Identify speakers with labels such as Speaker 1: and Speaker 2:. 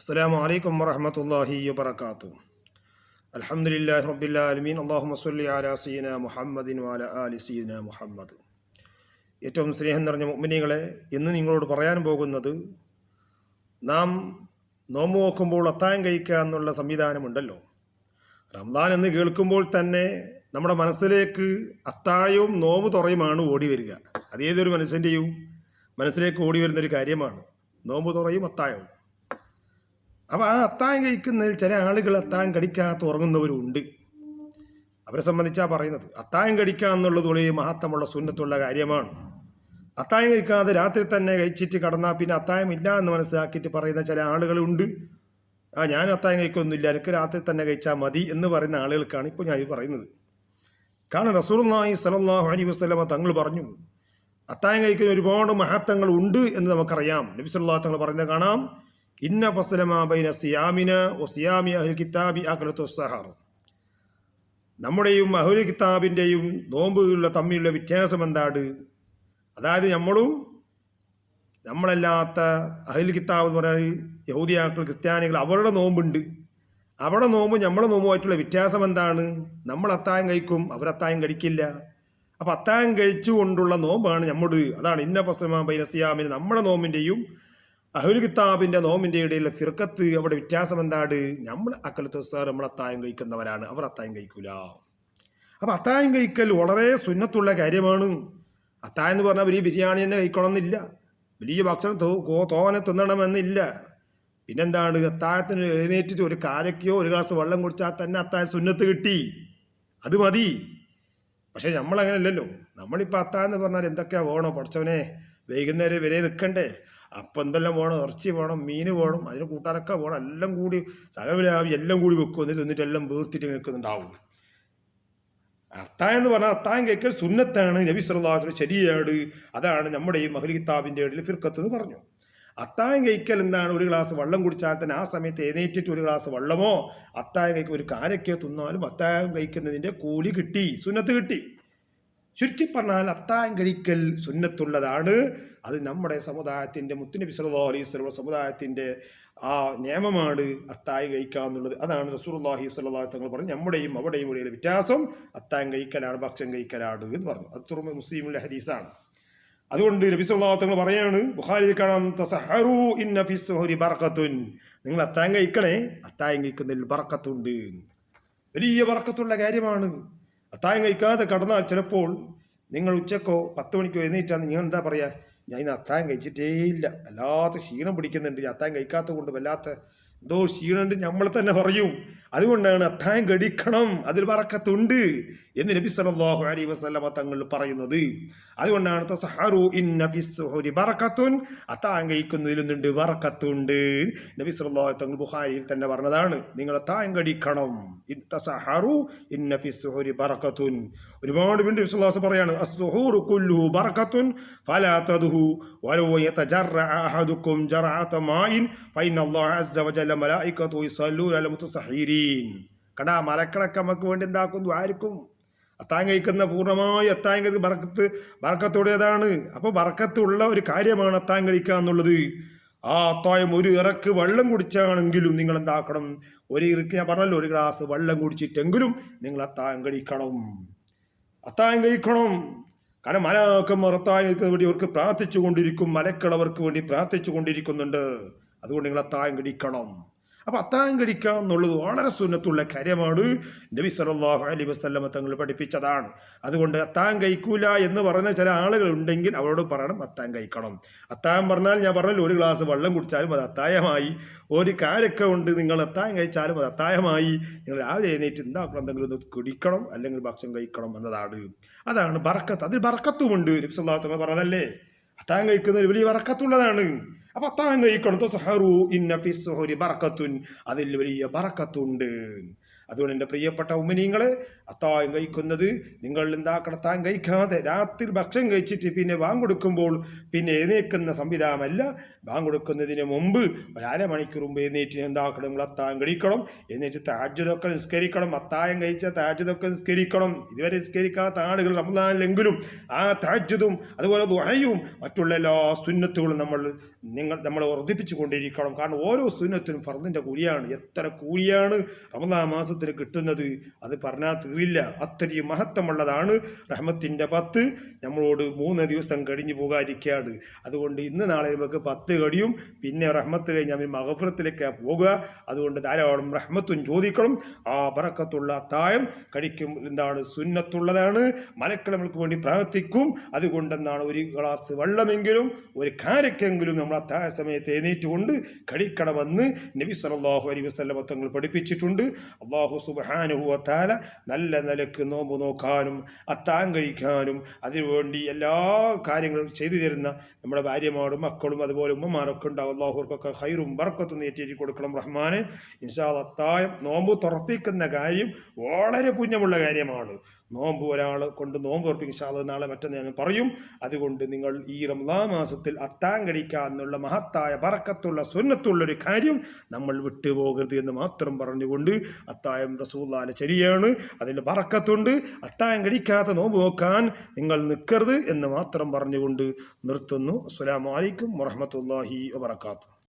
Speaker 1: السلام عليكم ورحمة الله وبركاته الحمد لله رب العالمين اللهم صل على سيدنا محمد وعلى آل سيدنا മുഹമ്മദ് ഏറ്റവും സ്നേഹം നിറഞ്ഞ മുഅ്മിനീങ്ങളെ ഇന്ന് നിങ്ങളോട് പറയാൻ പോകുന്നത് നാം നോമ്പ് നോക്കുമ്പോൾ അത്തായം കഴിക്കുക എന്നുള്ള സംവിധാനമുണ്ടല്ലോ റംദാൻ എന്ന് കേൾക്കുമ്പോൾ തന്നെ നമ്മുടെ മനസ്സിലേക്ക് അത്തായവും നോമ്പ് തുറയുമാണ് ഓടി വരിക അതേതൊരു മനുഷ്യൻ്റെയും മനസ്സിലേക്ക് ഓടി വരുന്നൊരു കാര്യമാണ് നോമ്പ് തുറയും അത്തായവും അപ്പോൾ ആ അത്താഴം കഴിക്കുന്നതിൽ ചില ആളുകൾ അത്താഴം കടിക്കാത്ത ഉറങ്ങുന്നവരുണ്ട്. അവരെ സംബന്ധിച്ചാണ് പറയുന്നത്. അത്താഴം കടിക്കുക എന്നുള്ളത് വളരെ മഹത്വമുള്ള സുന്നത്തുള്ള കാര്യമാണ്. അത്താഴം കഴിക്കാതെ രാത്രി തന്നെ കഴിച്ചിട്ട് കടന്നാൽ പിന്നെ അത്തായം ഇല്ല എന്ന് മനസ്സിലാക്കിയിട്ട് പറയുന്ന ചില ആളുകളുണ്ട്. ആ ഞാൻ അത്തായം കഴിക്കൊന്നുമില്ല. എനിക്ക് രാത്രി തന്നെ കഴിച്ചാൽ മതി എന്ന് പറയുന്ന ആളുകൾക്കാണ് ഇപ്പോൾ ഞാൻ ഇത് പറയുന്നത്. കാരണം റസൂർനായി സലല്ലാഹു അലി വസ്ലമ തങ്ങൾ പറഞ്ഞു അത്താഴം കഴിക്കുന്ന ഒരുപാട് മഹത്വങ്ങൾ ഉണ്ട് എന്ന് നമുക്കറിയാം. നബി സല്ലാ തങ്ങൾ പറയുന്നത് കാണാം. ഇന്ന ഫസലമാബൈന സിയാമിന ഒ സിയാമി അഹുൽ കിതാബി അഖലത്തു സഹർ. നമ്മുടെയും അഹുൽ കിതാബിന്റെയും നോമ്പുകളുടെ തമ്മിലുള്ള വ്യത്യാസം എന്താണ് അതായത് നമ്മളും നമ്മളല്ലാത്ത അഹുൽ കിതാബ് എന്ന് പറഞ്ഞാൽ യഹൂദിയാക്കൾ ക്രിസ്ത്യാനികൾ അവരുടെ നോമ്പുണ്ട്. അവിടെ നോമ്പ് നമ്മളെ നോമ്പുമായിട്ടുള്ള വ്യത്യാസം എന്താണ്? നമ്മൾ അത്തായം കഴിക്കും അവർ അത്തായം കഴിക്കില്ല. അപ്പം അത്തായം കഴിച്ചുകൊണ്ടുള്ള നോമ്പാണ് നമ്മുടെ അതാണ് ഇന്ന ഫസ്ലമാ ബൈന സിയാമിന് നമ്മുടെ നോമ്പിന്റെയും അഹുൽ കിതാബിന്റെ നോമിന്റെ ഇടയിൽ ഫിർക്കത്ത് അവിടെ വ്യത്യാസം എന്താണ് നമ്മൾ അക്കലത്ത് സാർ നമ്മൾ അത്തായം കഴിക്കുന്നവരാണ്. അവർ അത്തായം കഴിക്കൂല. അപ്പം അത്തായം കഴിക്കൽ വളരെ സുന്നത്തുള്ള കാര്യമാണ്. അത്തായം എന്ന് പറഞ്ഞാൽ വലിയ ബിരിയാണി തന്നെ കഴിക്കണമെന്നില്ല. വലിയ ഭക്ഷണം തോ തോനെ തിന്നണമെന്നില്ല. പിന്നെന്താണ്? അത്താഴത്തിന് എഴുന്നേറ്റിട്ട് ഒരു കാരക്കയോ ഒരു ഗ്ലാസ് വെള്ളം കുടിച്ചാൽ തന്നെ അത്തായ സുന്നത്ത് കിട്ടി. അത് മതി. പക്ഷെ നമ്മളങ്ങനെയല്ലല്ലോ നമ്മളിപ്പോൾ അത്താഴം എന്ന് പറഞ്ഞാൽ എന്തൊക്കെയാ വേണോ പഠിച്ചവനെ? വൈകുന്നേരം വരെ നിൽക്കണ്ടേ? അപ്പം എന്തെല്ലാം വേണം? ഇറച്ചി വേണം മീൻ വേണം അതിന് കൂട്ടാനൊക്കെ വേണം. എല്ലാം കൂടി സകലവിലാവി എല്ലാം കൂടി വെക്കും. എന്നിട്ട് എന്നിട്ട് എല്ലാം വീർത്തിട്ട് നിൽക്കുന്നുണ്ടാവും. അത്തായം എന്ന് പറഞ്ഞാൽ അത്തായം കേൾക്കൽ സുന്നത്താണ്. നബി സല്ലാഹുലെ ശരിയാണ് അതാണ് നമ്മുടെ ഈ മഹലി കിതാബിന്റെ ഇടയിൽ ഫിർക്കത്ത് എന്ന് പറഞ്ഞു. അത്തായം കഴിക്കൽ എന്താണ്? ഒരു ഗ്ലാസ് വെള്ളം കുടിച്ചാൽ തന്നെ ആ സമയത്ത് എഴുന്നേറ്റിട്ട് ഒരു ഗ്ലാസ് വെള്ളമോ? അത്തായം കഴിക്കുക ഒരു കാരക്കയോ തിന്നാലും അത്തായം കഴിക്കുന്നതിന്റെ കൂലി കിട്ടി. സുന്നത്ത് കിട്ടി. ചുരുക്കി പറഞ്ഞാൽ അത്തായം കഴിക്കൽ സുന്നത്തുള്ളതാണ്. അത് നമ്മുടെ സമുദായത്തിന്റെ മുത്തുനബി സല്ലല്ലാഹു അലൈഹി വസല്ലം സമുദായത്തിന്റെ ആ നിയമമാണ് അത്തായം കഴിക്കുക എന്നുള്ളത്. അതാണ് സ്വല്ലല്ലാഹു അലൈഹി തങ്ങൾ പറഞ്ഞു നമ്മുടെയും അവിടെയും ഇടയിലെ വ്യത്യാസം അത്തായം കഴിക്കലാണ് ഭക്ഷണം കഴിക്കലാണ് എന്ന് പറഞ്ഞു. അത് തുറമ മുസ്ലിമിലെ ഹദീസാണ്. അതുകൊണ്ട് നബി സല്ലല്ലാഹു തങ്ങൾ പറയാണ് ബുഖാരിയിൽ കാണാം ഇന്ന ബർക്കത്തുൻ നിങ്ങൾ അത്തായം കഴിക്കണേ അത്തായം കഴിക്കുന്നതിൽ ബർക്കത്തുണ്ട് വലിയ ബർക്കത്തുള്ള കാര്യമാണ്. അത്തായം കഴിക്കാതെ കടന്നാൽ ചിലപ്പോൾ നിങ്ങൾ ഉച്ചക്കോ പത്ത് മണിക്കോ എഴുന്നേറ്റാന്ന് നിങ്ങൾ എന്താ പറയുക ഞാൻ ഇന്ന് അത്തായം കഴിച്ചിട്ടേ ഇല്ല. വല്ലാത്ത ക്ഷീണം പിടിക്കുന്നുണ്ട്. ഞാൻ അത്തായം കഴിക്കാത്ത കൊണ്ട് വല്ലാത്ത എന്തോ ക്ഷീണമുണ്ട്. നമ്മൾ തന്നെ പറയും. അതുകൊണ്ടാണ് അത്തായം കഴിക്കണം. അതിൽ പറക്കത്തുണ്ട് എന്ന് നബി സല്ലല്ലാഹു അലൈഹി വസല്ലമ തങ്ങൾ പറയുന്നത്. അതുകൊണ്ടാണ് തസഹറു ബറക്കത്തുണ്ട് നബി സല്ലല്ലാഹു തങ്ങൾ ബുഖാരിയിൽ തന്നെ പറഞ്ഞതാണ് നിങ്ങൾ അത്തായം കഴിക്കണം തസഹറു ബറക്കത്തുൻ. ഒരുപാട് വീണ്ടും വിശ്വാസം പറയാണ് ബറക്കത്തുൻ അഹദുക്കും ജറഅത മാഇൻ അസ്സ കടാ മലക്കളൊക്കെ വേണ്ടി എന്താക്കുന്നു ആർക്കും അത്തായം കഴിക്കുന്ന പൂർണമായി അത്താഴം കഴിക്കുന്ന ബറക്കത്ത് ബറക്കത്തുടേതാണ് അപ്പോൾ ബറക്കത്തുള്ള ഒരു കാര്യമാണ് അത്താഴം കഴിക്കുക എന്നുള്ളത്. ആ അത്തായം ഒരു ഇറക്ക് വെള്ളം കുടിച്ചാണെങ്കിലും നിങ്ങൾ എന്താക്കണം? ഒരു ഇറക്ക് ഞാൻ പറഞ്ഞല്ലോ ഒരു ഗ്ലാസ് വെള്ളം കുടിച്ചിട്ടെങ്കിലും നിങ്ങൾ അത്തായം കഴിക്കണം. അത്തായം കഴിക്കണം. കാരണം മലാക്കന്മാർ അത്തായത്തിന് വേണ്ടി അവർക്ക് പ്രാർത്ഥിച്ചു കൊണ്ടിരിക്കും മലക്കൾ അവർക്ക് വേണ്ടി പ്രാർത്ഥിച്ചു കൊണ്ടിരിക്കുന്നുണ്ട് അതുകൊണ്ട് നിങ്ങൾ അത്തായം കഴിക്കണം. അപ്പം അത്തായം കഴിക്കുക എന്നുള്ളത് വളരെ സുന്നത്തുള്ള കാര്യമാണ്. നബി സല്ലല്ലാഹു അലൈഹി വസ്ലമ തങ്ങൾ പഠിപ്പിച്ചതാണ്. അതുകൊണ്ട് അത്തായം കഴിക്കൂല എന്ന് പറയുന്ന ചില ആളുകൾ ഉണ്ടെങ്കിൽ അവരോട് പറയണം അത്തായം കഴിക്കണം. അത്തായം പറഞ്ഞാൽ ഞാൻ പറഞ്ഞല്ലോ ഒരു ഗ്ലാസ് വെള്ളം കുടിച്ചാലും അത് അത്തായമായി. ഒരു കാരൊക്കെ ഉണ്ട് നിങ്ങൾ അത്തായം കഴിച്ചാലും അത് അത്തായമായി. നിങ്ങൾ രാവിലെ എഴുന്നേറ്റ് എന്താക്കണം? എന്തെങ്കിലും കുടിക്കണം അല്ലെങ്കിൽ ഭക്ഷണം കഴിക്കണം എന്നതാണ്. അതാണ് ബർക്കത്ത്. അതിൽ ബർക്കത്തുമുണ്ട്. നബി സല്ലല്ലാഹു തങ്ങൾ പറഞ്ഞതല്ലേ? അത്താഴം കഴിക്കുന്നതിൽ വലിയ വറക്കത്തുള്ളതാണ്. അപ്പൊ അത്താൻ കഴിക്കണം. സഹറു ഇന്ന ഫി സുഹുരി ബറക്കത്തുൻ. അതിൽ വലിയ ബറക്കത്തുണ്ട്. അതുകൊണ്ട് എന്റെ പ്രിയപ്പെട്ട ഉമ്മനീങ്ങളെ അത്താഴം കഴിക്കുന്നത് നിങ്ങൾ എന്താക്കണം താൻ കഴിക്കാതെ രാത്രി ഭക്ഷണം കഴിച്ചിട്ട് പിന്നെ വാങ്ങൊടുക്കുമ്പോൾ പിന്നെ എഴുന്നേൽക്കുന്ന സംവിധാനമല്ല. വാങ്ങൊടുക്കുന്നതിന് മുമ്പ് ഒരര മണിക്കൂർ മുമ്പ് എഴുന്നേറ്റ് എന്താക്കണം നിങ്ങൾ അത്താഴം കഴിക്കണം. എന്നിട്ട് താജ്യതൊക്കെ നിസ്കരിക്കണം. അത്താഴം കഴിച്ച താജ്യതൊക്കെ നിസ്കരിക്കണം. ഇതുവരെ നിസ്കരിക്കാത്ത ആളുകൾ റമദാനിലെങ്കിലും ആ താജ്യതും അതുപോലെ ദുഹയും മറ്റുള്ള എല്ലാ സുന്നത്തുകളും നമ്മൾ നിങ്ങൾ നമ്മൾ വർദ്ധിപ്പിച്ചു കൊണ്ടിരിക്കണം കാരണം ഓരോ സുന്നത്തിനും ഫർദിന്റെ കൂലിയാണ്. എത്ര കൂലിയാണ് റമദാ മാസത്തിൽ കിട്ടുന്നത്? അത് പറഞ്ഞാൽ തീരില്ല. അത്രയും മഹത്വമുള്ളതാണ് റഹ്മത്തിന്റെ പത്ത്. നമ്മളോട് മൂന്ന് ദിവസം കഴിഞ്ഞു പോകാതിരിക്കുകയാണ്. അതുകൊണ്ട് ഇന്ന് നാളെ നമുക്ക് പത്ത് കഴിയും. പിന്നെ റഹ്മത്ത് കഴിഞ്ഞാൽ അവൻ മഹഫുറത്തിലേക്ക് പോകുക. അതുകൊണ്ട് ധാരാളം റഹ്മത്തും ചോദിക്കണം. ആ പറക്കത്തുള്ള തായം കഴിക്കും. എന്താണ്? സുന്നത്തുള്ളതാണ്. മലക്കൾ നമ്മൾക്ക് വേണ്ടി പ്രാർത്ഥിക്കും. അതുകൊണ്ടെന്നാണ് ഒരു ഗ്ലാസ് വെള്ളമെങ്കിലും ഒരു കാരക്കെങ്കിലും നമ്മൾ അത്തായ സമയത്ത് എഴുന്നേറ്റുകൊണ്ട് കഴിക്കണമെന്ന് നബി സലാഹു അലൈഹി വസല്ലം തങ്ങൾ പഠിപ്പിച്ചിട്ടുണ്ട്. അള്ളാഹു സുബ്ഹാനഹു താല നല്ല നിലയ്ക്ക് നോമ്പ് നോക്കാനും അത്താൻ കഴിക്കാനും അതിനുവേണ്ടി എല്ലാ കാര്യങ്ങളും ചെയ്തു തരുന്ന നമ്മുടെ ഭാര്യമാരും മക്കളും അതുപോലെ ഉമ്മമാരൊക്കെ ഉണ്ടാവും. അള്ളാഹുർക്കൊക്കെ ഹൈറും ബർക്കത്തും നീറ്റേറ്റി കൊടുക്കണം റഹ്മാൻ ഇൻഷാ അത്തായം നോമ്പ് തുറപ്പിക്കുന്ന കാര്യം വളരെ പുണ്യമുള്ള കാര്യമാണ്. നോമ്പ് ഒരാൾ കൊണ്ട് നോമ്പ് അല്ലാ നാളെ മറ്റന്ന് ഞാൻ പറയും. അതുകൊണ്ട് നിങ്ങൾ ഈ റംലാ മാസത്തിൽ അത്താൻ കഴിക്കാന്നുള്ള മഹത്തായ ബർക്കത്തുള്ള സുന്നത്തുള്ള ഒരു കാര്യം നമ്മൾ വിട്ടുപോകരുത് എന്ന് മാത്രം പറഞ്ഞുകൊണ്ട് അത്തായം റസൂല്ലാന്റെ ശരിയാണ് അതിൽ പറക്കത്തുണ്ട് അത്തായം കഴിക്കാത്ത നോമ്പ് നോക്കാൻ നിങ്ങൾ നിൽക്കരുത് എന്ന് മാത്രം പറഞ്ഞുകൊണ്ട് നിർത്തുന്നു. അസ്സലാമലൈക്കും അലൈക്കും വാത്തു